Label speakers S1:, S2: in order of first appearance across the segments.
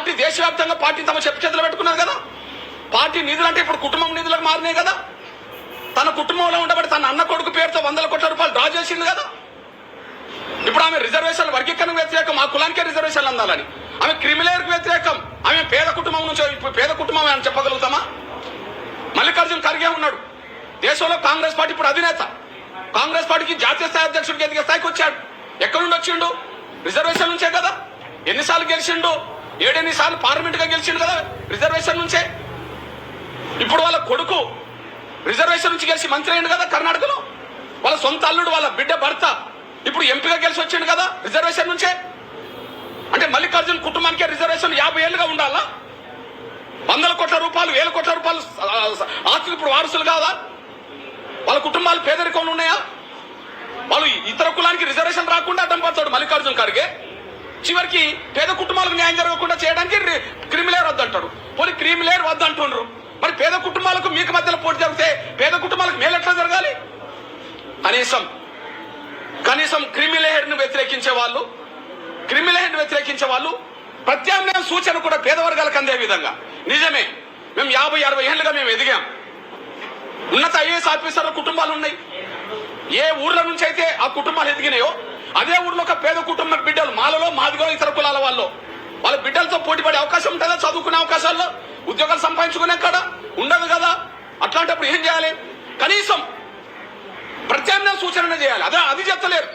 S1: Party దేశవ్యాప్తంగా party తమ చెప్పు చేతులు పెట్టుకున్నది కదా? పార్టీ నిధులు అంటే ఇప్పుడు కుటుంబం నిధులకు మారినాయి కదా? తన కుటుంబంలో ఉండబడి తన అన్న కొడుకు పేరుతో వందల కోట్ల రూపాయలు డ్రా చేసింది కదా? ఇప్పుడు ఆమె రిజర్వేషన్ వర్గీకరణ వ్యతిరేకం ఆ కులానికే రిజర్వేషన్లు అందాలని. ఆమె క్రిమిలేయర్ వ్యతిరేకం ఆమె పేద కుటుంబం నుంచి ఇప్పుడు పేద కుటుంబం అని చెప్పగలుగుతామా? మల్లికార్జున ఖర్గే ఉన్నాడు. దేశంలో కాంగ్రెస్ పార్టీ ఇప్పుడు అధినేత. కాంగ్రెస్ పార్టీకి జాతీయ స్థాయి అధ్యక్షుడికి ఎదిగే స్థాయికి వచ్చాడు. ఎక్కడి నుండి వచ్చిండు? రిజర్వేషన్ నుంచే కదా? ఎన్నిసార్లు గెలిచిండు? ఏడెన్నిసార్లు పార్లమెంట్గా గెలిచిండు కదా రిజర్వేషన్ నుంచే. ఇప్పుడు వాళ్ళ కొడుకు రిజర్వేషన్ నుంచి గెలిచి మంత్రి అయ్యిండు కదా కర్ణాటకలో. వాళ్ళ సొంత అల్లుడు వాళ్ళ బిడ్డ భర్త ఇప్పుడు ఎంపీగా గెలిచి వచ్చిండు కదా రిజర్వేషన్ నుంచే. అంటే మల్లికార్జున కుటుంబానికే రిజర్వేషన్ యాభై ఏళ్ళుగా ఉండాలా? వందల కోట్ల రూపాయలు వేల కోట్ల రూపాయలు ఆస్తులు ఇప్పుడు వారసులు కాదా? వాళ్ళ కుటుంబాలు పేదరికంలో ఉన్నాయా? వాళ్ళు ఇతర కులానికి రిజర్వేషన్ రాకుండా అడ్డం పడతాడు మల్లికార్జున ఖర్గే చివరికి పేద కుటుంబాలకు న్యాయం జరగకుండా చేయడానికి క్రిమిలేర్ వద్దంటాడు పోనీ క్రిమిలేర్ వద్దంటుండ్రు మరి పేద కుటుంబాలకు మీకు మధ్యలో పోటీ జరిగితే పేద కుటుంబాలకు మేలు ఎట్లా జరగాలి? కనీసం కనీసం క్రిమిలేహర్ను వ్యతిరేకించే వాళ్ళు క్రిమిలేహర్ను వ్యతిరేకించే వాళ్ళు ప్రత్యామ్నాయ సూచన కూడా పేద వర్గాలకు అందే విధంగా. నిజమే మేము యాభై అరవై ఏళ్ళుగా మేము ఎదిగాం. ఉన్నత ఐఏఎస్ ఆఫీసర్ల కుటుంబాలు ఉన్నాయి. ఏ ఊర్ల నుంచి అయితే ఆ కుటుంబాలు ఎదిగినాయో అదే ఊర్లో ఒక పేద కుటుంబ బిడ్డలు మాలలో మాదిగో ఇతర కులాల వాళ్ళు. వాళ్ళ బిడ్డలతో పోటీ పడే అవకాశం ఉంటుందా? చదువుకునే అవకాశాల్లో? ఉద్యోగాలు సంపాదించుకునే కాడ? ఉండదు కదా. అట్లాంటప్పుడు ఏం చేయాలి? కనీసం ప్రత్యామ్నాయ సూచన చేయాలి. అదే అది చెప్తలేరు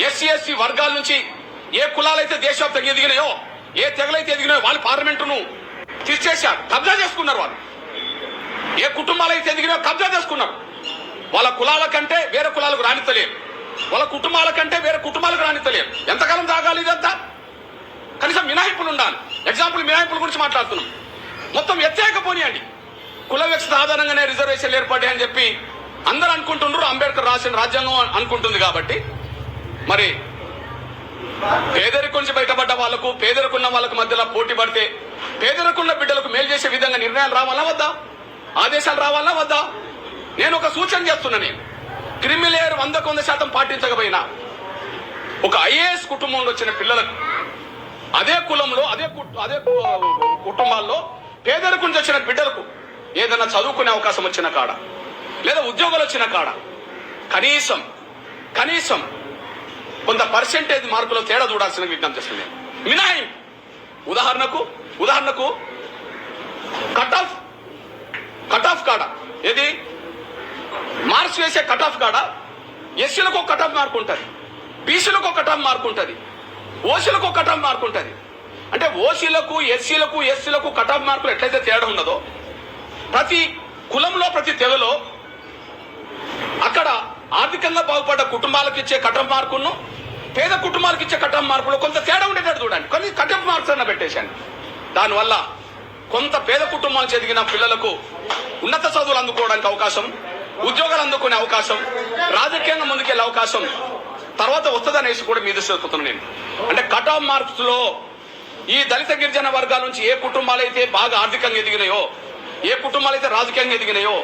S1: ఎస్సీ ఎస్సీ వర్గాల నుంచి ఏ కులాలైతే దేశవ్యాప్తంగా ఎదిగినాయో ఏ తెగలైతే ఎదిగినాయో వాళ్ళు పార్లమెంటును తీర్చేశారు కబ్జా చేసుకున్నారు వాళ్ళు. ఏ కుటుంబాలు అయితే ఎదిగినాయో కబ్జా చేసుకున్నారు. వాళ్ళ కులాల కంటే వేరే కులాలకు రాణితలేరు వాళ్ళ కుటుంబాల కంటే వేరే కుటుంబాలకు రాణితలేరు ఎంతకాలం తాగాలి ఇదంతా? కనీసం మినహాయింపులు ఉండాలి ఎగ్జాంపుల్ మినహాయింపుల గురించి మాట్లాడుతున్నాం. మొత్తం వ్యతిరేక పోనీయండి కుల వ్యక్తి ఆధారంగానే రిజర్వేషన్లు ఏర్పడ్డాయి అని చెప్పి అందరు అనుకుంటున్నారు అంబేద్కర్ రాసిన రాజ్యాంగం అనుకుంటుంది కాబట్టి. మరి పేదరికం నుంచి బయటపడ్డ వాళ్ళకు పేదరికున్న వాళ్ళకు మధ్యలో పోటీ పడితే పేదరికున్న బిడ్డలకు మేలు చేసే విధంగా నిర్ణయాలు రావాలా వద్దా? ఆదేశాలు రావాలా వద్దా? నేను ఒక సూచన చేస్తున్నా నేను. క్రిమిలేయర్ వందకు వంద శాతం పాటించకపోయినా ఒక ఐఏఎస్ కుటుంబంలో వచ్చిన పిల్లలకు అదే కులంలో అదే అదే కుటుంబాల్లో పేదరికం నుంచి వచ్చిన బిడ్డలకు ఏదైనా చదువుకునే అవకాశం వచ్చిన కాడ లేదా ఉద్యోగాలు వచ్చిన కాడ కనీసం కనీసం కొంత పర్సెంటేజ్ మార్కులో తేడా చూడాల్సిన విజ్ఞప్తి చేస్తుంది మినహాయి ఉదాహరణకు ఉదాహరణకు కట్ ఆఫ్ కట్ ఆఫ్ కాడ. ఏది? మార్క్స్ వేసే కట్ ఆఫ్ కాడ? ఎస్సీలకు ఒక కట్ ఆఫ్ మార్క్ ఉంటుంది. బీసీలకు ఒక కట్ ఆఫ్ మార్క్ ఉంటుంది. ఓసీలకు ఒక కట్ ఆఫ్ మార్క్ ఉంటుంది. అంటే ఓసీలకు ఎస్సీలకు ఎస్సీలకు కట్ ఆఫ్ మార్కులు ఎట్లయితే తేడా ఉన్నదో ప్రతి కులంలో ప్రతి తెగలో అక్కడ ఆర్థికంగా బాగుపడ్డ కుటుంబాలకు ఇచ్చే కటం మార్కును పేద కుటుంబాలకు ఇచ్చే కటం మార్కులు కొంత తేడా ఉండేటట్టు చూడండి. కొన్ని కటం మార్క్స్ అన్న పెట్టేశాను. దానివల్ల కొంత పేద కుటుంబాలు చదివిన పిల్లలకు ఉన్నత చదువులు అందుకోవడానికి అవకాశం ఉద్యోగాలు అందుకునే అవకాశం రాజకీయంగా ముందుకెళ్ళే అవకాశం తర్వాత వస్తుందనేసి కూడా మీద చెప్పుతున్నాను నేను. అంటే కట్ ఆఫ్ మార్క్స్లో ఈ దళిత గిరిజన వర్గాల నుంచి ఏ కుటుంబాలు అయితే బాగా ఆర్థికంగా ఎదిగినాయో ఏ కుటుంబాలు అయితే రాజకీయంగా ఎదిగినాయో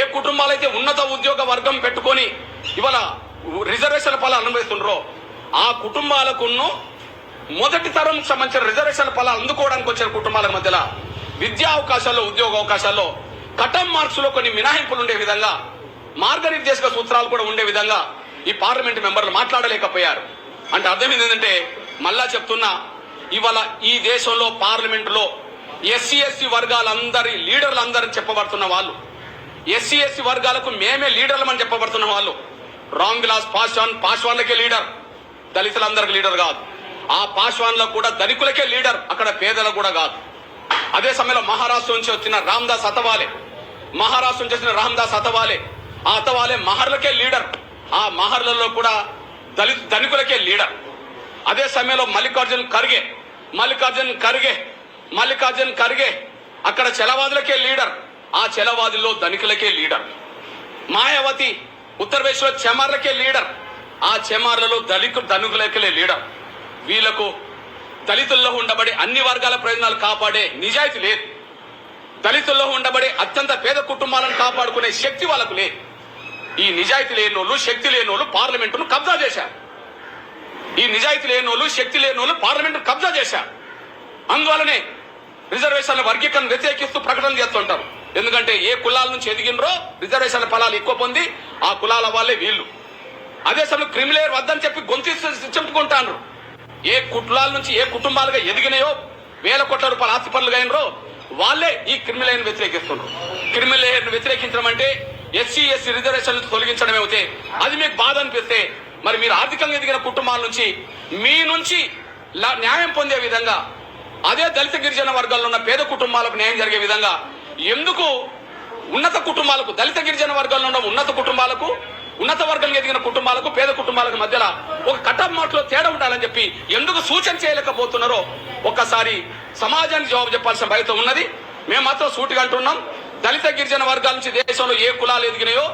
S1: ఏ కుటుంబాలు అయితే ఉన్నత ఉద్యోగ వర్గం పెట్టుకొని ఇవాళ రిజర్వేషన్ ఫలాలు అనుభవిస్తుండ్రో ఆ కుటుంబాలకును మొదటి తరం సంబంధించిన రిజర్వేషన్ ఫలాలు అందుకోవడానికి వచ్చిన కుటుంబాల మధ్యలో విద్యా అవకాశాల్లో ఉద్యోగ అవకాశాల్లో కటం మార్క్స్లో కొన్ని మినహాయింపులు ఉండే విధంగా మార్గనిర్దేశక సూత్రాలు కూడా ఉండే విధంగా ఈ పార్లమెంట్ మెంబర్లు మాట్లాడలేకపోయారు. అంటే అర్థం ఏంటంటే మళ్ళా చెప్తున్నా ఇవాళ ఈ దేశంలో పార్లమెంటులో ఎస్సీ ఎస్సీ వర్గాలందరి లీడర్లు చెప్పబడుతున్న వాళ్ళు ఎస్సీ ఎస్సీ వర్గాలకు మేమే లీడర్లమని చెప్పబడుతున్న వాళ్ళు రాంగ్ గ్లాస్ పాశ్వాన్ పాశ్వాన్లకే లీడర్ దళితులందరికి లీడర్ కాదు. ఆ పాశ్వాన్లకు కూడా దళితులకే లీడర్ అక్కడ పేదలకు కూడా కాదు. అదే సమయంలో మహారాష్ట్ర నుంచి వచ్చిన రామ్దాస్ అతవాలే మహారాష్ట్ర నుంచి వచ్చిన రామ్దాస్ అతవాలే ఆ అతవాలే మహర్లకే లీడర్. ఆ మహర్లలో కూడా దళిత ధనికులకే లీడర్. అదే సమయంలో మల్లికార్జున్ ఖర్గే మల్లికార్జున్ ఖర్గే మల్లికార్జున్ ఖర్గే అక్కడ చెలవాదులకే లీడర్. ఆ చెలవాదుల్లో ధనికులకే లీడర్. మాయావతి ఉత్తరప్రదేశ్లో చెమార్లకే లీడర్. ఆ చెమార్లలో దళికు ధనుకులకే లీడర్. వీళ్ళకు దళితుల్లో ఉండబడే అన్ని వర్గాల ప్రయోజనాలు కాపాడే నిజాయితీ లేదు. దళితుల్లో ఉండబడే అత్యంత పేద కుటుంబాలను కాపాడుకునే శక్తి వాళ్ళకు లేదు. ఈ నిజాయితీ లేనోళ్ళు శక్తి లేనోళ్ళు పార్లమెంటును కబ్జా చేశారు. ఈ నిజాయితీ లేనోళ్ళు శక్తి లేనోళ్ళు పార్లమెంటును కబ్జా చేశారు. అందువలనే రిజర్వేషన్ల వర్గీకరణ వ్యతిరేకిస్తూ ప్రకటన చేస్తుంటారు. ఎందుకంటే ఏ కులాల నుంచి ఎదిగినరో రిజర్వేషన్ల ఫలాలు ఎక్కువ పొంది ఆ కులాల వాళ్ళే వీళ్ళు. అదే సమయంలో క్రిమిలేయర్ వద్దని చెప్పి గొంతు చెప్పుకుంటాను ఏ కులాల నుంచి ఏ కుటుంబాలుగా ఎదిగినాయో వేల కోట్ల రూపాయల ఆస్తి పనులుగా అయినరో వాళ్ళే ఈ క్రిమిలేయర్ని వ్యతిరేకిస్తున్నారు. క్రిమిలేయర్ను వ్యతిరేకించడం అంటే ఎస్సీ ఎస్సీ రిజర్వేషన్లు తొలగించడమే అయితే అది మీకు బాధ అనిపిస్తే మరి మీరు ఆర్థికంగా ఎదిగిన కుటుంబాల నుంచి మీ నుంచి న్యాయం పొందే విధంగా అదే దళిత గిరిజన వర్గాల్లో ఉన్న పేద కుటుంబాలకు న్యాయం జరిగే విధంగా ఎందుకు ఉన్నత కుటుంబాలకు దళిత గిరిజన వర్గాల్లో ఉన్న ఉన్నత కుటుంబాలకు ఉన్నత వర్గం ఎదిగిన కుటుంబాలకు పేద కుటుంబాలకు మధ్యలో ఒక కటప్ మాటలో తేడా ఉండాలని చెప్పి ఎందుకు సూచన చేయలేకపోతున్నారో ఒక్కసారి సమాజానికి జవాబు చెప్పాల్సిన బాధ్యత ఉన్నది. మేము మాత్రం సూటిగా అంటున్నాం. దళిత గిరిజన వర్గాల నుంచి దేశంలో ఏ కులాలు ఎదిగినాయో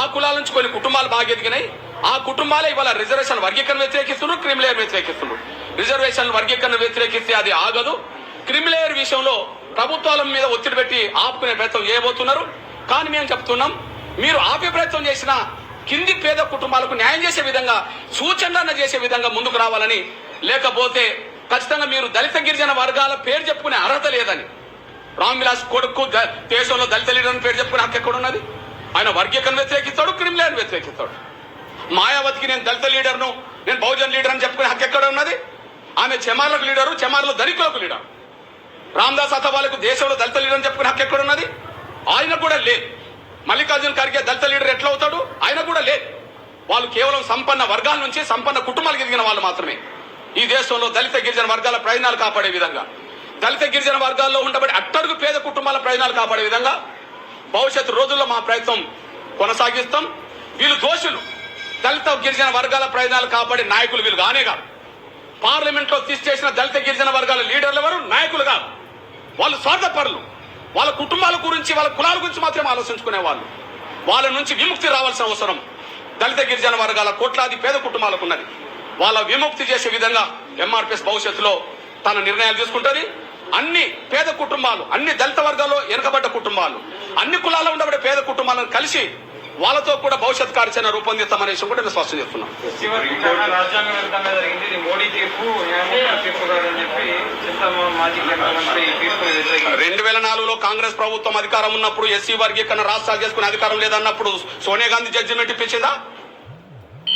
S1: ఆ కులాల నుంచి కొన్ని కుటుంబాలు బాగా ఎదిగినాయి. ఆ కుటుంబాలే ఇవాళ రిజర్వేషన్ వర్గీకరణ వ్యతిరేకిస్తున్నారు క్రిమిలేయర్ వ్యతిరేకిస్తున్నారు రిజర్వేషన్ వర్గీకరణ వ్యతిరేకిస్తే అది ఆగదు. క్రిమిలేయర్ విషయంలో ప్రభుత్వాల మీద ఒత్తిడి పెట్టి ఆపుకునే ప్రయత్నం చేయబోతున్నారు. కానీ మేము చెప్తున్నాం మీరు ఆపే ప్రయత్నం చేసిన కింది పేద కుటుంబాలకు న్యాయం చేసే విధంగా సూచనలను చేసే విధంగా ముందుకు రావాలని లేకపోతే ఖచ్చితంగా మీరు దళిత గిరిజన వర్గాల పేరు చెప్పుకునే అర్హత లేదని రామ్ విలాస్ కొడుకు ద- దేశంలో దళిత లీడర్ అని పేరు చెప్పుకునే హక్కు ఎక్కడ ఉన్నది ఆయన వర్గీకరణ వ్యతిరేకిస్తాడు క్రిమిలేయర్ వ్యతిరేకిస్తాడు. మాయావతికి నేను దళిత లీడర్ను నేను బహుజన్ లీడర్ అని చెప్పుకునే హక్కు ఎక్కడ ఉన్నది ఆమె చెమార్లకు లీడరు చెమార్ల ధనికులకు లీడర్. రామ్దాస్ అథవాలకు దేశంలో దళిత లీడర్ అని చెప్పుకునే హక్కు ఎక్కడ ఉన్నది ఆయన కూడా లేదు మల్లికార్జున ఖర్గే దళిత లీడర్ ఎట్లా అవుతాడు? ఆయన కూడా లేదు వాళ్ళు కేవలం సంపన్న వర్గాల నుంచి సంపన్న కుటుంబాలకు ఎదిగిన వాళ్ళు మాత్రమే. ఈ దేశంలో దళిత గిరిజన వర్గాల ప్రయోజనాలు కాపాడే విధంగా. దళిత గిరిజన వర్గాల్లో ఉండబడి అట్టడుగు పేద కుటుంబాల ప్రయోజనాలు కాపాడే విధంగా భవిష్యత్తు రోజుల్లో మా ప్రయత్నం కొనసాగిస్తాం. వీళ్ళు దోషులు. దళిత గిరిజన వర్గాల ప్రయోజనాలు కాపాడే నాయకులు వీళ్ళు కానే కాదు. పార్లమెంట్లో తీసేసిన దళిత గిరిజన వర్గాల లీడర్లు ఎవరు? నాయకులు కాదు. వాళ్ళు స్వార్థపరులు. వాళ్ళ కుటుంబాల గురించి వాళ్ళ కులాల గురించి మాత్రమే ఆలోచించుకునే వాళ్ళు. వాళ్ళ నుంచి విముక్తి రావాల్సిన అవసరం దళిత గిరిజన వర్గాల కోట్లాది పేద కుటుంబాలకు ఉన్నది. వాళ్ళ విముక్తి చేసే విధంగా ఎంఆర్పిఎస్ భవిష్యత్తులో తన నిర్ణయాలు తీసుకుంటుంది. అన్ని పేద కుటుంబాలు అన్ని దళిత వర్గాల్లో వెనుకబడ్డ కుటుంబాలు అన్ని కులాల్లో ఉండబడే పేద కుటుంబాలను కలిసి వాళ్ళతో కూడా భవిష్యత్ కార్యాచరణ రూపొందిస్తామనే విషయం కూడా మేము స్పష్టం చేస్తున్నాం
S2: చివరికి చాలా రాజ్యాంగ విరుద్ధంగా జరిగింది ఇది మోడీ తీర్పు న్యాయమూర్తుల తీర్పు కాదని చెప్పి చింతమ మాజీ కేంద్ర మంత్రి తీర్పు వ్యతిరేకించారు
S1: రెండు వేల నాలుగులో కాంగ్రెస్ ప్రభుత్వం అధికారం ఉన్నప్పుడు ఎస్సీ వర్గీకరణ రాష్ట్రాలు చేసుకునే అధికారం లేదన్నప్పుడు సోనియా గాంధీ జడ్జిమెంట్ ఇప్పించిందా?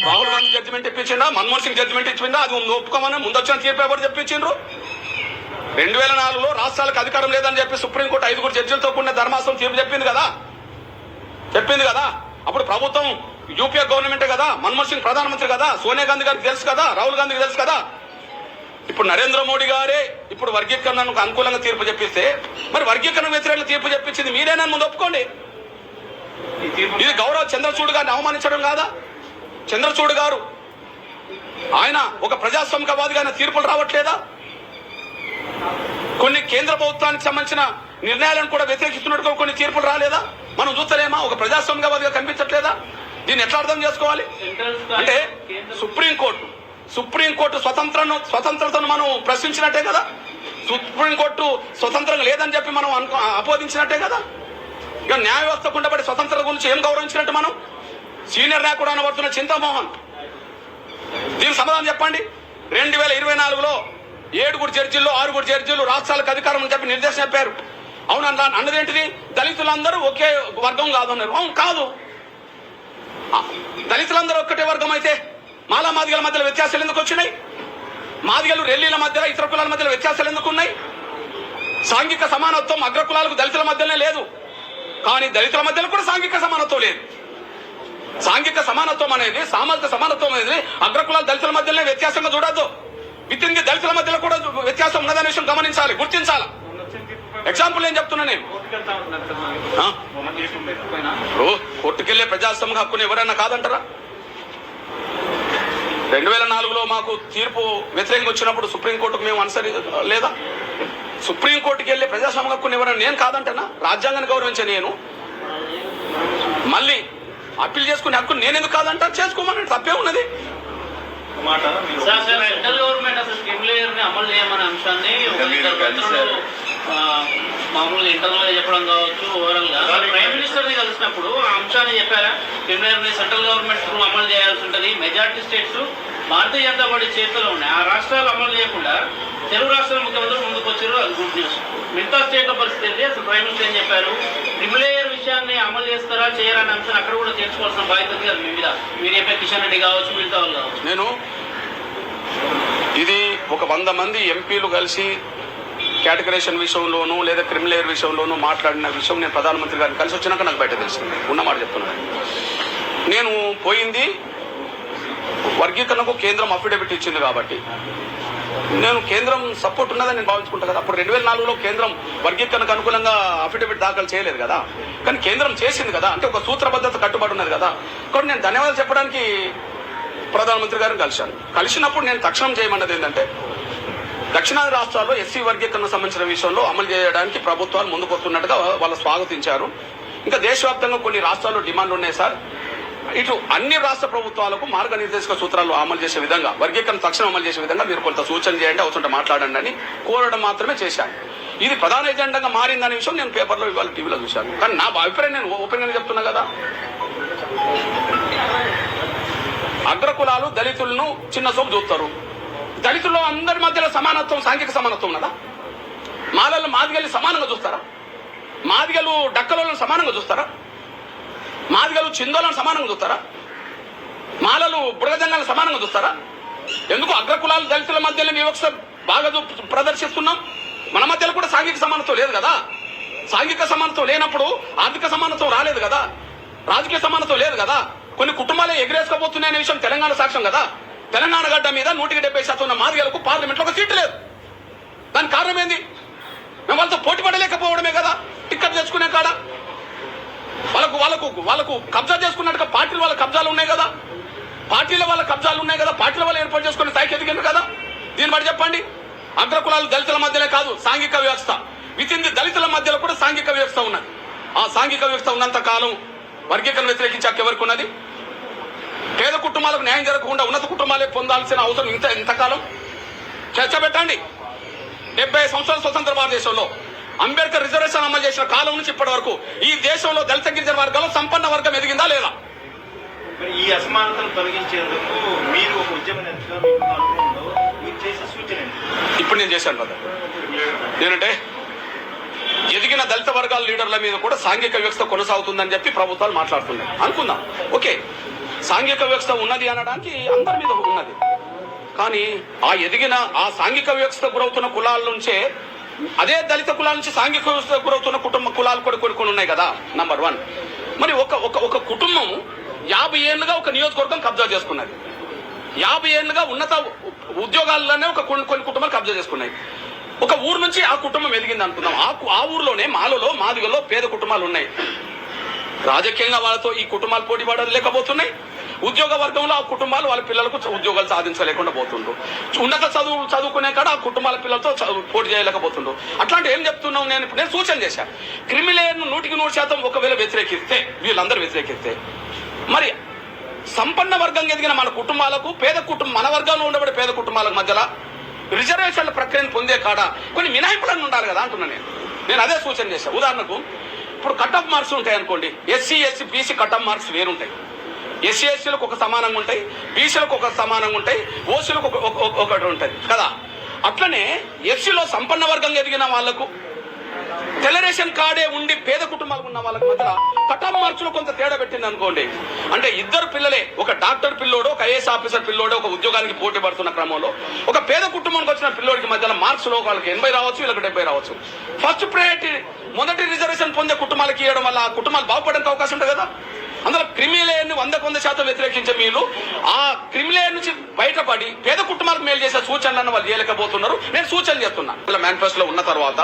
S1: రాహుల్ గాంధీ జడ్జిమెంట్ ఇప్పించిందా? మన్మోహన్ సింగ్ జడ్జిమెంట్ ఇచ్చిందా? అది ఒప్పుకోమని ముందు వచ్చిన తీర్పు ఎవరు చెప్పించిండ్రు? రెండు వేల నాలుగులో రాష్ట్రాలకు అధికారం లేదని చెప్పి సుప్రీంకోర్టు ఐదుగురు జడ్జిలతో కూడిన ధర్మాసనం తీర్పు చెప్పింది కదా? చెప్పింది కదా? అప్పుడు ప్రభుత్వం యూపీఏ గవర్నమెంట్ కదా? మన్మోహన్ సింగ్ ప్రధానమంత్రి కదా? సోనియా గాంధీ గారికి తెలుసు కదా? రాహుల్ గాంధీకి తెలుసు కదా? ఇప్పుడు నరేంద్ర మోడీ గారే ఇప్పుడు వర్గీకరణకు అనుకూలంగా తీర్పు చెప్పిస్తే మరి వర్గీకరణ వ్యతిరేక తీర్పు చెప్పించింది మీరేనా ముందు ఒప్పుకోండి. ఇది గౌరవ చంద్రచూడ్ గారిని అవమానించడం కాదా? చంద్రచూడ్ గారు ఆయన ఒక ప్రజాస్వామికవాదిగా ఆయన తీర్పులు రావట్లేదా? కొన్ని కేంద్ర ప్రభుత్వానికి సంబంధించిన నిర్ణయాలను కూడా వ్యతిరేకిస్తున్నట్టుగా కొన్ని తీర్పులు రాలేదా? మనం చూస్తలేమా? ఒక ప్రజాస్వామికవాదిగా కనిపించట్లేదా? దీన్ని ఎట్లా అర్థం చేసుకోవాలి? అంటే సుప్రీంకోర్టు. సుప్రీంకోర్టు స్వతంత్రను స్వతంత్రతను మనం ప్రశ్నించినట్టే కదా? సుప్రీంకోర్టు స్వతంత్రంగా లేదని చెప్పి మనం అనుకో ఆపోదించినట్టే కదా? ఇక న్యాయ వ్యవస్థకు ఉండబడి స్వతంత్రత గురించి ఏం గౌరవించినట్టు మనం? సీనియర్ నాయకుడు అనబడుతున్న చింతామోహన్. దీనికి సమాధానం చెప్పండి. రెండు వేల ఇరవై నాలుగులో ఏడుగురు జడ్జిల్లో ఆరుగురు జడ్జీలు రాష్ట్రాలకు అధికారం అని చెప్పి నిర్దేశం చెప్పారు. అవును అన్న అన్నదేంటిది? దళితులందరూ ఒకే వర్గం కాదు అన్నారు అవును కాదు. దళితులందరూ ఒక్కటే వర్గం అయితే మాలా మాదిగల మధ్యలో వ్యత్యాసాలు ఎందుకు వచ్చినాయి? మాదిగలు రెల్లీల మధ్యలో ఇతర కులాల మధ్యలో వ్యత్యాసాలు ఎందుకు ఉన్నాయి? సాంఘిక సమానత్వం అగ్రకులాలకు దళితుల మధ్యలోనే లేదు. కానీ దళితుల మధ్యలో కూడా సాంఘిక సమానత్వం లేదు. సాంఘిక సమానత్వం అనేది సామాజిక సమానత్వం అనేది అగ్రకులాల దళితుల మధ్యలోనే వ్యత్యాసంగా చూడద్దు. విత్ ఇన్ ది దళితుల మధ్యలో కూడా వ్యత్యాసం ఉన్నదనే విషయం గమనించాలి గుర్తించాలి. ఎగ్జాంపుల్ నేను చెప్తున్నా నేను?
S2: కోర్టుకు వెళ్తా
S1: ప్రజాస్వామ్య హక్కుని ఎవరైనా కాదంటారా? రెండు వేల నాలుగులో మాకు తీర్పు వ్యతిరేకంగా వచ్చినప్పుడు సుప్రీంకోర్టుకు మేము అనుసరి లేదా? సుప్రీంకోర్టుకి వెళ్ళే ప్రజాస్వామ్య హక్కుని ఎవరైనా నేను కాదంటేనా? రాజ్యాంగాన్ని గౌరవించే నేను? మళ్ళీ అప్పీల్ చేసుకునే హక్కు నేను ఎందుకు కాదంటా? చేసుకోమని తప్పే ఉన్నది.
S2: మాట మీరు
S3: సార్ సార్ సెంట్రల్ గవర్నమెంట్ అసలు స్కిమ్ లేయర్ని అమలు చేయమనే అంశాన్ని మామూలుగా ఇంటర్నల్ చెప్పడం కావచ్చు ఓవరాల్గా. ప్రైమ్ మినిస్టర్ని కలిసినప్పుడు ఆ అంశాన్ని చెప్పారా? స్కిమ్ లేయర్ని సెంట్రల్ గవర్నమెంట్ త్రూ అమలు చేయాల్సి ఉంటది. Majority states Bharatiya Janata party చేతిలో ఉన్నాయి. ఆ రాష్ట్రాలు అమలు చేయకుండా తెలుగు రాష్ట్రాల ముఖ్యమంత్రులు ముందుకు వచ్చారు. అది గుడ్ న్యూస్ మిగతా స్టేట్ల పరిస్థితి ఏంటి? అసలు ప్రైమ్ మినిస్టర్ ఏం చెప్పారు? ట్రిపుల్ విషయాన్ని అమలు చేస్తారా చేయరా అనే అంశాన్ని అక్కడ కూడా చేర్చుకోవాల్సిన బాధ్యత కిషన్ రెడ్డి కావచ్చు మిగతా వాళ్ళు కావచ్చు.
S1: నేను ఇది ఒక వంద మంది ఎంపీలు కలిసి కేటగరేషన్ విషయంలోనూ లేదా క్రిమిలేయర్ విషయంలోనూ మాట్లాడిన విషయం నేను ప్రధానమంత్రి గారిని కలిసి వచ్చినాక నాకు బయట తెలిసింది ఉన్నమాట చెప్తున్నాను. నేను పోయింది వర్గీకరణకు కేంద్రం అఫిడవిట్ ఇచ్చింది కాబట్టి. నేను కేంద్రం సపోర్ట్ ఉన్నదని నేను భావించుకుంటా కదా. అప్పుడు రెండు వేల నాలుగులో కేంద్రం వర్గీకరణకు అనుకూలంగా అఫిడవిట్ దాఖలు చేయలేదు కదా. కానీ కేంద్రం చేసింది కదా. అంటే ఒక సూత్రబద్ధత కట్టుబడి ఉన్నది కదా. కాబట్టి నేను ధన్యవాదాలు చెప్పడానికి ప్రధానమంత్రి గారిని కలిశాను. కలిసినప్పుడు నేను తక్షణం చేయమన్నది ఏంటంటే దక్షిణాది రాష్ట్రాల్లో ఎస్సీ వర్గీకరణకు సంబంధించిన విషయంలో అమలు చేయడానికి ప్రభుత్వాలు ముందుకు వస్తున్నట్టుగా వాళ్ళు స్వాగతించారు. ఇంకా దేశవ్యాప్తంగా కొన్ని రాష్ట్రాల్లో డిమాండ్లు ఉన్నాయి సార్. ఇటు అన్ని రాష్ట్ర ప్రభుత్వాలకు మార్గనిర్దేశక సూత్రాలు అమలు చేసే విధంగా వర్గీకరణ తక్షణం అమలు చేసే విధంగా మీరు కొంత సూచన చేయండి అవసరం మాట్లాడండి అని కోరడం మాత్రమే చేశాను. ఇది ప్రధాన ఎజెండాగా మారిందనే విషయం నేను పేపర్లో ఇవాళ టీవీలో చూశాను. కానీ నా అభిప్రాయం నేను ఓపెన్గా చెప్తున్నా కదా. అగ్రకులాలు దళితులను చిన్న సోపు చూస్తారు. దళితుల్లో అందరి మధ్యలో సమానత్వం సాంఘిక సమానత్వం ఉన్నదా? మాలలు మాదిగల్ని సమానంగా చూస్తారా? మాదిగలు డక్కలలో సమానంగా చూస్తారా? మాదిగలు చిందోలను సమానంగా చూస్తారా? మాలలు బుడగజంగాలను సమానంగా చూస్తారా? ఎందుకు అగ్రకులాలు దళితుల మధ్యలో వివక్ష బాగా ప్రదర్శిస్తున్నాం? మన మధ్యలో కూడా సాంఘిక సమానత్వం లేదు కదా? సాంఘిక సమానత్వం లేనప్పుడు ఆర్థిక సమానత్వం రాలేదు కదా? రాజకీయ సమానత్వం లేదు కదా? కొన్ని కుటుంబాలే ఎగిరేసుకోబోతున్నాయనే విషయం తెలంగాణ సాక్ష్యం కదా? తెలంగాణ గడ్డ మీద నూటికి డెబ్బై శాతం ఉన్న మాదిగలకు పార్లమెంట్లో ఒక సీటు లేదు. దానికి కారణం ఏంది? మేము వాళ్ళతో పోటీ పడలేకపోవడమే కదా? టిక్కెట్ తెచ్చుకునే కాడ? వాళ్ళకు వాళ్ళకు వాళ్ళకు కబ్జా చేసుకున్నట్టుగా పార్టీలు వాళ్ళ కబ్జాలు ఉన్నాయి కదా? పార్టీల వాళ్ళ కబ్జాలు ఉన్నాయి కదా? పార్టీల వాళ్ళు ఏర్పాటు చేసుకునే స్థాయికి ఎదిగింది కదా? దీన్ని బట్టి చెప్పండి. అగ్రకులాలు దళితుల మధ్యనే కాదు సాంఘిక వ్యవస్థ. విత్ ఇన్ ది దళితుల మధ్యలో కూడా సాంఘిక వ్యవస్థ ఉన్నది. ఆ సాంఘిక వ్యవస్థ ఉన్నంత కాలం వర్గీకరణ వ్యతిరేకించాక ఎవరికి ఉన్నది? పేద కుటుంబాలకు న్యాయం జరగకుండా ఉన్నత కుటుంబాలే పొందాల్సిన అవసరం ఇంత ఇంతకాలం? చర్చ పెట్టండి. డెబ్బై సంవత్సరాల స్వతంత్ర భారతదేశంలో. అంబేద్కర్ రిజర్వేషన్ అమలు చేసిన కాలం నుంచి ఇప్పటి వరకు ఈ దేశంలో దళిత గిరిజన వర్గాల్లో సంపన్న వర్గం ఎదిగిందా లేదా?
S4: మరి ఈ అసమానతను తొలగించేందుకు మీరు ఒక ఉద్యమ చేసే సూచన?
S1: ఇప్పుడు నేను చేశాను కదా ఏంటంటే ఎదిగిన దళిత వర్గాల లీడర్ల మీద కూడా సాంఘిక వ్యవస్థ కొనసాగుతుందని చెప్పి ప్రభుత్వాలు మాట్లాడుతున్నాయి. అనుకుందాం. ఓకే. సాంఘిక వ్యవస్థ ఉన్నది అనడానికి అందరి మీద ఉన్నది. కానీ ఆ ఎదిగిన ఆ సాంఘిక వ్యవస్థ గురవుతున్న కులాల నుంచే అదే దళిత కులాల నుంచి సాంఘిక వ్యవస్థ గురవుతున్న కుటుంబ కులాలు కూడా కొన్ని కొన్ని ఉన్నాయి కదా నంబర్ వన్ మరి ఒక ఒక ఒక కుటుంబం యాభై ఏళ్ళుగా ఒక నియోజకవర్గం కబ్జా చేసుకున్నది. యాభై ఏళ్ళుగా ఉన్నత ఉద్యోగాల్లోనే ఒక కొన్ని కొన్ని కుటుంబాలు కబ్జా చేసుకున్నాయి. ఒక ఊరు నుంచి ఆ కుటుంబం ఎదిగింది అనుకుందాం. ఆ ఆ ఊర్లోనే మాలలో మాదిగలో పేద కుటుంబాలు ఉన్నాయి. రాజకీయంగా వాళ్ళతో ఈ కుటుంబాలు పోటీ పడలేకపోతున్నాయి ఉద్యోగ వర్గంలో ఆ కుటుంబాలు వాళ్ళ పిల్లలకు ఉద్యోగాలు సాధించలేకుండా పోతుండ్రు. ఉన్నత చదువు చదువుకునే కాడ ఆ కుటుంబాల పిల్లలతో చదువు- పోటీ చేయలేకపోతుండ్రు. అట్లాంటి ఏం చెప్తున్నావు నేను ఇప్పుడు? నేను సూచన చేశాను క్రిమిలేయర్ను నూటికి నూరు శాతం ఒకవేళ వ్యతిరేకిస్తే వీళ్ళందరూ వ్యతిరేకిస్తే మరి సంపన్న వర్గం ఎదిగిన మన కుటుంబాలకు పేద కుటుంబం మన వర్గంలో ఉండబడే పేద కుటుంబాలకు మధ్యలో రిజర్వేషన్ల ప్రక్రియను పొందే కాడ కొన్ని మినహాయింపులను ఉండాలి కదా అంటున్నా నేను. నేను అదే సూచన చేశాను ఉదాహరణకు ఇప్పుడు కట్ ఆఫ్ మార్క్స్ ఉంటాయి అనుకోండి SC SC BC cut off marks వేరుంటాయి. SC ఎస్సీలకు ఒక సమానంగా ఉంటాయి బీసీలకు ఒక సమానంగా ఉంటాయి ఓసీలకు ఒక ఒకటి ఉంటుంది. కదా? అట్లనే ఎస్సీలో సంపన్న వర్గంగా ఎదిగిన వాళ్ళకు తెల్ల రేషన్ కార్డే ఉండి పేద కుటుంబాలు ఉన్న వాళ్ళకి మధ్య కటాఫ్ ఆఫ్ కొంత తేడా పెట్టింది అనుకోండి. అంటే ఇద్దరు పిల్లలే ఒక డాక్టర్ పిల్లోడు ఒక ఐఏఎస్ ఆఫీసర్ పిల్లోడు ఒక ఉద్యోగానికి పోటీ పడుతున్న క్రమంలో ఒక పేద కుటుంబానికి వచ్చిన పిల్లోడికి మధ్యలో మార్క్స్లో వాళ్ళకి ఎనభై రావచ్చు వీళ్ళకి డెబ్బై రావచ్చు. ఫస్ట్ ప్రయారిటీ మొదటి రిజర్వేషన్ పొందే కుటుంబాలకి ఇవ్వడం వల్ల ఆ కుటుంబాలు బాగుపడడానికి అవకాశం ఉంటుంది కదా? అందులో క్రిమిలేయర్ని వందకు వంద శాతం వ్యతిరేకించే మీరు ఆ క్రిమిలేయర్ నుంచి బయటపడి పేద కుటుంబాలకు మేలు చేసే సూచనలను వాళ్ళు చేయలేకపోతున్నారు. నేను సూచనలు చేస్తున్నా. ఇలా మేనిఫెస్టోలో ఉన్న తర్వాత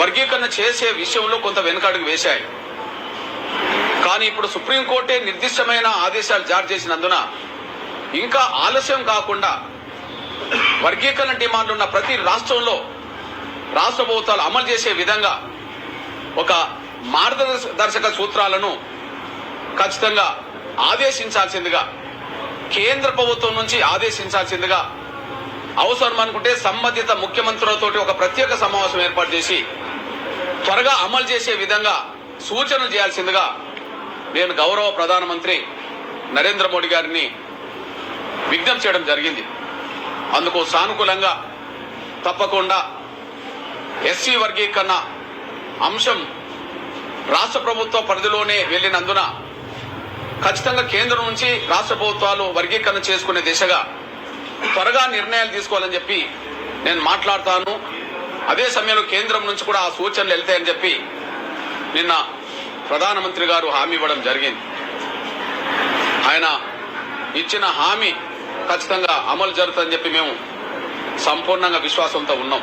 S1: వర్గీకరణ చేసే విషయంలో కొంత వెనుకడుగు వేశాయి. కానీ ఇప్పుడు సుప్రీంకోర్టే నిర్దిష్టమైన ఆదేశాలు జారీ చేసినందున ఇంకా ఆలస్యం కాకుండా వర్గీకరణ డిమాండ్లు ఉన్న ప్రతి రాష్ట్రంలో రాష్ట్ర ప్రభుత్వాలు అమలు చేసే విధంగా ఒక మార్గదర్శక సూత్రాలను ఖచ్చితంగా ఆదేశించాల్సిందిగా కేంద్ర ప్రభుత్వం నుంచి ఆదేశించాల్సిందిగా అవసరం అనుకుంటే సంబంధిత ముఖ్యమంత్రులతోటి ఒక ప్రత్యేక సమావేశం ఏర్పాటు చేసి త్వరగా అమలు చేసే విధంగా సూచన చేయాల్సిందిగా నేను గౌరవ ప్రధానమంత్రి నరేంద్ర మోడీ గారిని విజ్ఞప్తి చేయడం జరిగింది. అందుకు సానుకూలంగా తప్పకుండా ఎస్సీ వర్గీకరణ అంశం రాష్ట్ర ప్రభుత్వ పరిధిలోనే వెళ్ళినందున ఖచ్చితంగా కేంద్రం నుంచి రాష్ట్ర ప్రభుత్వాలు వర్గీకరణ చేసుకునే దిశగా త్వరగా నిర్ణయాలు తీసుకోవాలని చెప్పి నేను మాట్లాడతాను. అదే సమయంలో కేంద్రం నుంచి కూడా ఆ సూచనలు వెళ్తాయని చెప్పి నిన్న ప్రధానమంత్రి గారు హామీ ఇవ్వడం జరిగింది. ఆయన ఇచ్చిన హామీ ఖచ్చితంగా అమలు జరుగుతుందని చెప్పి మేము సంపూర్ణంగా విశ్వాసంతో ఉన్నాం.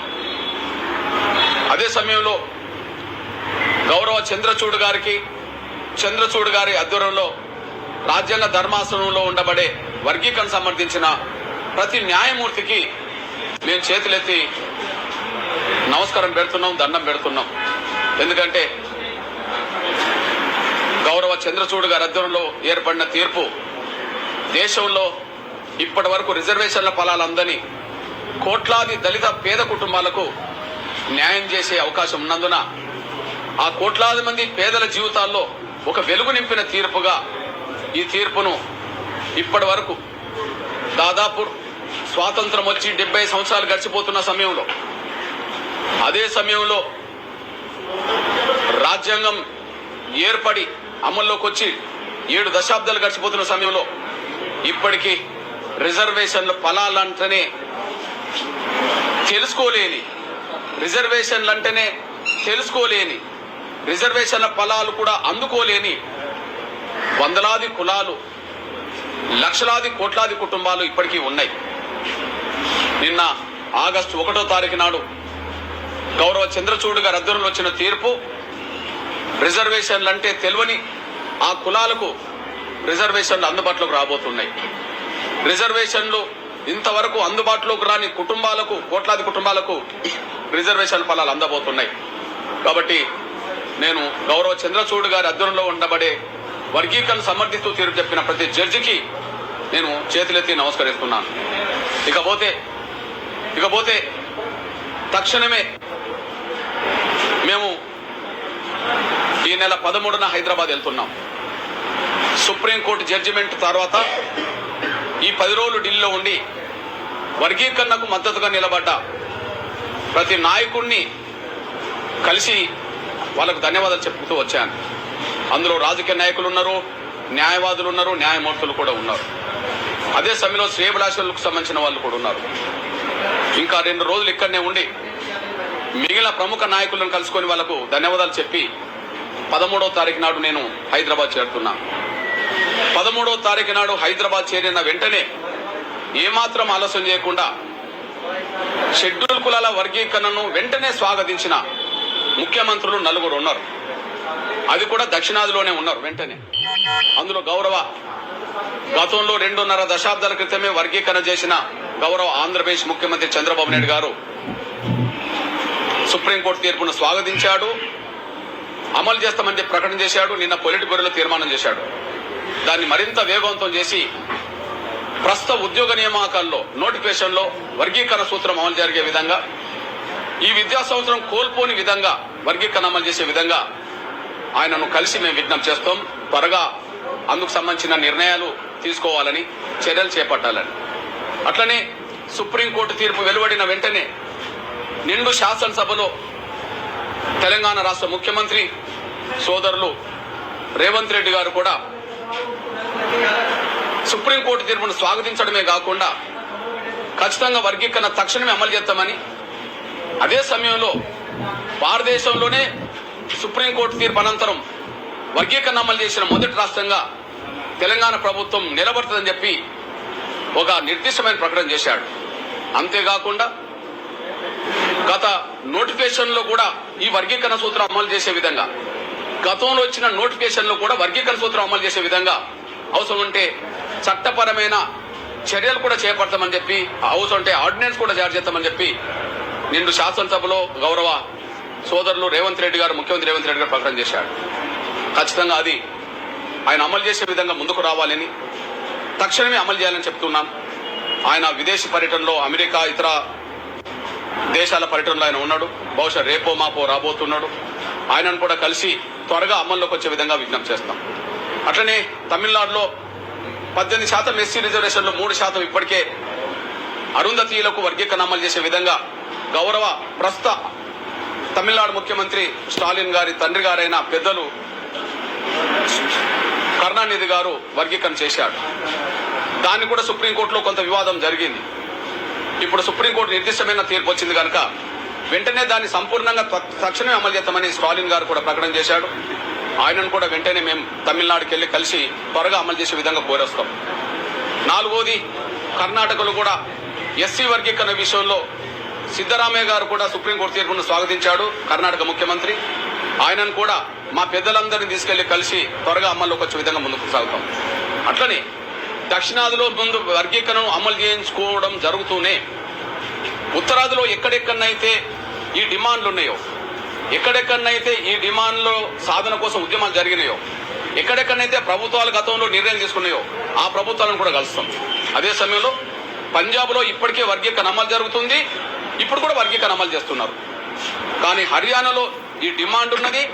S1: అదే సమయంలో గౌరవ చంద్రచూడ్ గారికి చంద్రచూడ్ గారి ఆధ్వర్యంలో రాజ్యాంగ ధర్మాసనంలో ఉండబడే వర్గీకరణ సంబంధించిన ప్రతి న్యాయమూర్తికి మేము చేతులెత్తి నమస్కారం పెడుతున్నాం దండం పెడుతున్నాం. ఎందుకంటే గౌరవ చంద్రచూడ్ గారి అధ్వర్యంలో ఏర్పడిన తీర్పు దేశంలో ఇప్పటి వరకు రిజర్వేషన్ల ఫలాలందని కోట్లాది దళిత పేద కుటుంబాలకు న్యాయం చేసే అవకాశం ఉన్నందున ఆ కోట్లాది మంది పేదల జీవితాల్లో ఒక వెలుగు నింపిన తీర్పుగా ఈ తీర్పును ఇప్పటి వరకు దాదాపు స్వాతంత్రం వచ్చి డెబ్బై సంవత్సరాలు గడిచిపోతున్న సమయంలో అదే సమయంలో రాజ్యాంగం ఏర్పడి అమల్లోకి వచ్చి ఏడు దశాబ్దాలు గడిచిపోతున్న సమయంలో ఇప్పటికీ రిజర్వేషన్ల ఫలాలంటేనే తెలుసుకోలేని రిజర్వేషన్లు అంటేనే తెలుసుకోలేని రిజర్వేషన్ల ఫలాలు కూడా అందుకోలేని వందలాది కులాలు లక్షలాది కోట్లాది కుటుంబాలు ఇప్పటికీ ఉన్నాయి. నిన్న ఆగస్టు ఒకటో తారీఖు నాడు గౌరవ చంద్రచూడ్ గారి అధ్వర్యంలో వచ్చిన తీర్పు రిజర్వేషన్లు అంటే తెలియని ఆ కులాలకు రిజర్వేషన్లు అందుబాటులోకి రాబోతున్నాయి. రిజర్వేషన్లు ఇంతవరకు అందుబాటులోకి రాని కుటుంబాలకు కోట్లాది కుటుంబాలకు రిజర్వేషన్ ఫలాలు అందబోతున్నాయి. కాబట్టి నేను గౌరవ చంద్రచూడ్ గారి అధ్వర్యంలో ఉండబడే వర్గీకరణ సమర్థిస్తూ తీర్పు చెప్పిన ప్రతి జడ్జికి నేను చేతులెత్తి నమస్కరిస్తున్నాను. ఇకపోతే ఇకపోతే తక్షణమే మేము ఈ నెల పదమూడున హైదరాబాద్ వెళ్తున్నాం. సుప్రీంకోర్టు జడ్జిమెంట్ తర్వాత ఈ పది రోజులు ఢిల్లీలో ఉండి వర్గీకరణకు మద్దతుగా నిలబడ్డ ప్రతి నాయకుడిని కలిసి వాళ్ళకు ధన్యవాదాలు చెప్పుతూ వచ్చాను. అందులో రాజకీయ నాయకులు ఉన్నారు న్యాయవాదులు ఉన్నారు న్యాయమూర్తులు కూడా ఉన్నారు. అదే సమయంలో శ్రేయభిలాషులకు సంబంధించిన వాళ్ళు కూడా ఉన్నారు. ఇంకా రెండు రోజులు ఇక్కడనే ఉండి మిగిలిన ప్రముఖ నాయకులను కలుసుకొని వాళ్ళకు ధన్యవాదాలు చెప్పి పదమూడవ తారీఖు నాడు నేను హైదరాబాద్ చేరుతున్నా. పదమూడవ తారీఖు నాడు హైదరాబాద్ చేరిన వెంటనే ఏమాత్రం ఆలస్యం చేయకుండా షెడ్యూల్ కులాల వర్గీకరణను వెంటనే స్వాగతించిన ముఖ్యమంత్రులు నలుగురు ఉన్నారు. అది కూడా దక్షిణాదిలోనే ఉన్నారు వెంటనే. అందులో గౌరవ గతంలో రెండున్నర దశాబ్దాల క్రితమే వర్గీకరణ చేసిన గౌరవ ఆంధ్రప్రదేశ్ ముఖ్యమంత్రి చంద్రబాబు నాయుడు గారు సుప్రీంకోర్టు తీర్పును స్వాగతించాడు అమలు చేస్తామని ప్రకటన చేశాడు నిన్న పొలిటి బొరిలో తీర్మానం చేశాడు. దాన్ని మరింత వేగవంతం చేసి ప్రస్తుత ఉద్యోగ నియామకాల్లో నోటిఫికేషన్లో వర్గీకరణ సూత్రం అమలు జరిగే విధంగా ఈ విద్యా సంవత్సరం కోల్పోని విధంగా వర్గీకరణ అమలు చేసే విధంగా ఆయనను కలిసి మేము విజ్ఞప్తి చేస్తాం. త్వరగా అందుకు సంబంధించిన నిర్ణయాలు తీసుకోవాలని చర్యలు చేపట్టాలని. అట్లనే సుప్రీంకోర్టు తీర్పు వెలువడిన వెంటనే నిండు శాసనసభలో తెలంగాణ రాష్ట్ర ముఖ్యమంత్రి సోదరులు రేవంత్ రెడ్డి గారు కూడా సుప్రీంకోర్టు తీర్పును స్వాగతించడమే కాకుండా ఖచ్చితంగా వర్గీకరణ తక్షణమే అమలు చేస్తామని అదే సమయంలో భారతదేశంలోనే సుప్రీంకోర్టు తీర్పు అనంతరం వర్గీకరణ అమలు చేసిన మొదటి రాష్ట్రంగా తెలంగాణ ప్రభుత్వం నిలబడుతుందని చెప్పి ఒక నిర్దిష్టమైన ప్రకటన చేశాడు. అంతేకాకుండా గత నోటిఫికేషన్లో కూడా ఈ వర్గీకరణ సూత్రం అమలు చేసే విధంగా గతంలో వచ్చిన నోటిఫికేషన్లో కూడా వర్గీకరణ సూత్రం అమలు చేసే విధంగా అవసరం ఉంటే చట్టపరమైన చర్యలు కూడా చేపడతామని చెప్పి అవసరం ఉంటే ఆర్డినెన్స్ కూడా జారీ చేస్తామని చెప్పి నిన్ను శాసనసభలో గౌరవ సోదరులు రేవంత్ రెడ్డి గారు ముఖ్యమంత్రి రేవంత్ రెడ్డి గారు ప్రకటన చేశాడు ఖచ్చితంగా అది ఆయన అమలు చేసే విధంగా ముందుకు రావాలని తక్షణమే అమలు చేయాలని చెప్తున్నాం. ఆయన విదేశీ పర్యటనలో అమెరికా ఇతర దేశాల పర్యటనలో ఆయన ఉన్నాడు. బహుశా రేపో మాపో రాబోతున్నాడు. ఆయనను కూడా కలిసి త్వరగా అమల్లోకి వచ్చే విధంగా విజ్ఞప్తి చేస్తాం. అట్లనే తమిళనాడులో పద్దెనిమిది శాతం ఎస్సీ రిజర్వేషన్లో మూడు శాతం ఇప్పటికే అరుంధతీయులకు వర్గీకరణ అమలు చేసే విధంగా గౌరవ ప్రస్తుత తమిళనాడు ముఖ్యమంత్రి స్టాలిన్ గారి తండ్రి గారైన పెద్దలు కరుణానిధి గారు వర్గీకరణ చేశాడు దాన్ని కూడా సుప్రీంకోర్టులో కొంత వివాదం జరిగింది. ఇప్పుడు సుప్రీంకోర్టు నిర్దిష్టమైన తీర్పు వచ్చింది కనుక వెంటనే దాన్ని సంపూర్ణంగా తక్షణమే అమలు చేస్తామని స్టాలిన్ గారు కూడా ప్రకటన చేశాడు. ఆయనను కూడా వెంటనే మేము తమిళనాడుకి వెళ్ళి కలిసి త్వరగా అమలు చేసే విధంగా కోరేస్తాం. నాలుగోది కర్ణాటకలో కూడా ఎస్సీ వర్గీకరణ విషయంలో సిద్ధరామయ్య గారు కూడా సుప్రీంకోర్టు తీర్పును స్వాగతించాడు. కర్ణాటక ముఖ్యమంత్రి. ఆయనను కూడా మా పెద్దలందరినీ తీసుకెళ్ళి కలిసి త్వరగా అమల్లోకి వచ్చే విధంగా ముందుకు సాగుతాం. అట్లనే దక్షిణాదిలో ముందు వర్గీకరణను అమలు చేయించుకోవడం జరుగుతూనే ఉత్తరాదిలో ఎక్కడెక్కడనైతే ఈ డిమాండ్లు ఉన్నాయో ఎక్కడెక్కడనైతే ఈ డిమాండ్లో సాధన కోసం ఉద్యమాలు జరిగినాయో ఎక్కడెక్కడనైతే ప్రభుత్వాలు గతంలో నిర్ణయం తీసుకున్నాయో ఆ ప్రభుత్వాలను కూడా కలుస్తాం. అదే సమయంలో పంజాబ్లో ఇప్పటికే వర్గీకరణ అమలు జరుగుతుంది. ఇప్పుడు కూడా వర్గీకరణ అమలు చేస్తున్నారు. కానీ హర్యానాలో ఈ డిమాండ్ ఉన్నది.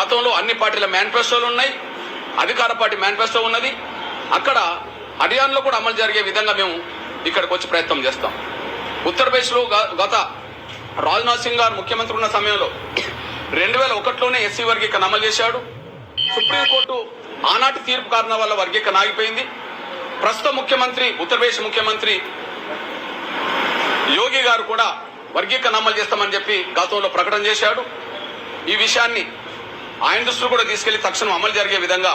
S1: గతంలో అన్ని పార్టీల మేనిఫెస్టోలు ఉన్నాయి. అధికార పార్టీ మేనిఫెస్టో ఉన్నది. అక్కడ హర్యానాలో కూడా అమలు జరిగే విధంగా మేము ఇక్కడికి వచ్చి ప్రయత్నం చేస్తాం. ఉత్తరప్రదేశ్లో గ- గత రాజ్నాథ్ సింగ్ గారు ముఖ్యమంత్రి ఉన్న సమయంలో రెండు వేల ఒకటిలోనే ఎస్సీ వర్గీకరణ అమలు చేశాడు. సుప్రీంకోర్టు ఆనాటి తీర్పు కారణం వల్ల వర్గీకరణ ఆగిపోయింది. ప్రస్తుత ముఖ్యమంత్రి ఉత్తరప్రదేశ్ ముఖ్యమంత్రి యోగి గారు కూడా వర్గీకరణ అమలు చేస్తామని చెప్పి గతంలో ప్రకటన చేశాడు. ఈ విషయాన్ని ఆయన దృష్టిలో కూడా తీసుకెళ్ళి తక్షణం అమలు జరిగే విధంగా